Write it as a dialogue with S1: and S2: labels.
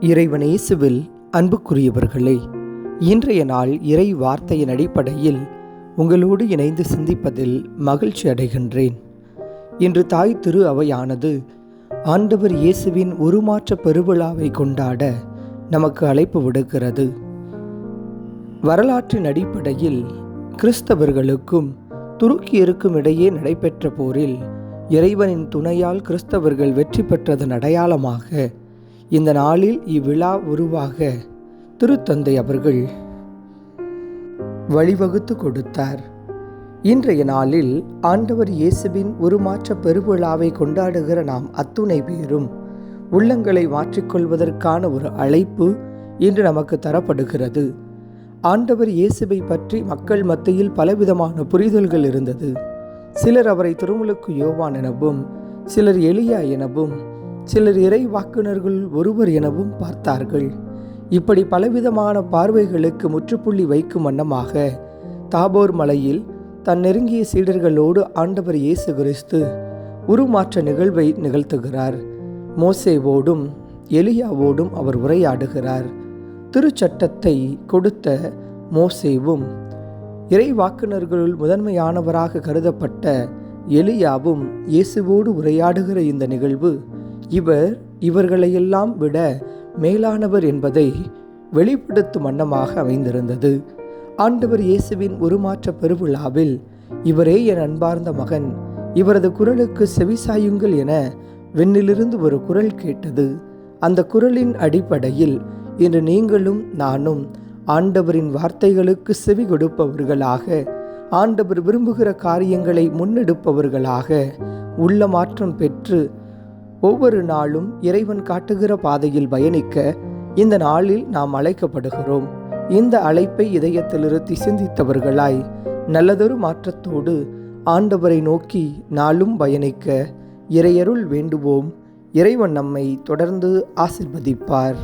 S1: இறைவனேசுவில் அன்புக்குரியவர்களே இன்றைய நாள் இறை வார்த்தையின் அடிப்படையில் உங்களோடு இணைந்து சிந்திப்பதில் மகிழ்ச்சி அடைகின்றேன். இன்று தாய் திரு அவையானது ஆண்டவர் இயேசுவின் உருமாற்ற பெருவிழாவை கொண்டாட நமக்கு அழைப்பு விடுக்கிறது. வரலாற்றின் அடிப்படையில் கிறிஸ்தவர்களுக்கும் துருக்கியருக்கும் இடையே நடைபெற்ற போரில் இறைவனின் துணையால் கிறிஸ்தவர்கள் வெற்றி பெற்றதன் அடையாளமாக இந்த நாளில் இவ்விழா உருவாக திருத்தந்தை அவர்கள் வழிவகுத்து கொடுத்தார். இன்றைய நாளில் ஆண்டவர் இயேசுவின் உருமாற்ற பெருவிழாவை கொண்டாடுகிற நாம் அத்துணை பேரும் உள்ளங்களை மாற்றிக்கொள்வதற்கான ஒரு அழைப்பு இன்று நமக்கு தரப்படுகிறது. ஆண்டவர் இயேசுவை பற்றி மக்கள் மத்தியில் பலவிதமான புரிதல்கள் இருந்தது. சிலர் அவரை திருமுழுக்கு யோவான் எனவும் சிலர் எளியா எனவும் சிலர் இறை வாக்குனர்கள் ஒருவர் எனவும் பார்த்தார்கள். இப்படி பலவிதமான பார்வைகளுக்கு முற்றுப்புள்ளி வைக்கும் வண்ணமாக தாபோர் மலையில் தன் நெருங்கிய சீடர்களோடு ஆண்டவர் இயேசு கிறிஸ்து உருமாற்ற நிகழ்வை நிகழ்த்துகிறார். மோசேவோடும் எலியாவோடும் அவர் உரையாடுகிறார். திருச்சட்டத்தை கொடுத்த மோசேவும் இறை வாக்குனர்களுள் முதன்மையானவராக கருதப்பட்ட எலியாவும் இயேசுவோடு உரையாடுகிற இந்த நிகழ்வு இவர் இவர்களையெல்லாம் விட மேலானவர் என்பதை வெளிப்படுத்தும் வண்ணமாக அமைந்திருந்தது. ஆண்டவர் இயேசுவின் உருமாற்ற பெருவிழாவில் இவரே என் அன்பார்ந்த மகன் இவரது குரலுக்கு செவிசாயுங்கள் என விண்ணிலிருந்து ஒரு குரல் கேட்டது. அந்த குரலின் அடிப்படையில் இன்று நீங்களும் நானும் ஆண்டவரின் வார்த்தைகளுக்கு செவி கொடுப்பவர்களாக ஆண்டவர் விரும்புகிற காரியங்களை முன்னெடுப்பவர்களாக உள்ள மாற்றம் பெற்று ஒவ்வொரு நாளும் இறைவன் காட்டுகிற பாதையில் பயணிக்க இந்த நாளில் நாம் அழைக்கப்படுகிறோம். இந்த அழைப்பை இதயத்திலிருத்தி சிந்தித்தவர்களாய் நல்லதொரு மாற்றத்தோடு ஆண்டவரை நோக்கி நாளும் பயணிக்க இறையருள் வேண்டுவோம். இறைவன் நம்மை தொடர்ந்து ஆசிர்வதிப்பார்.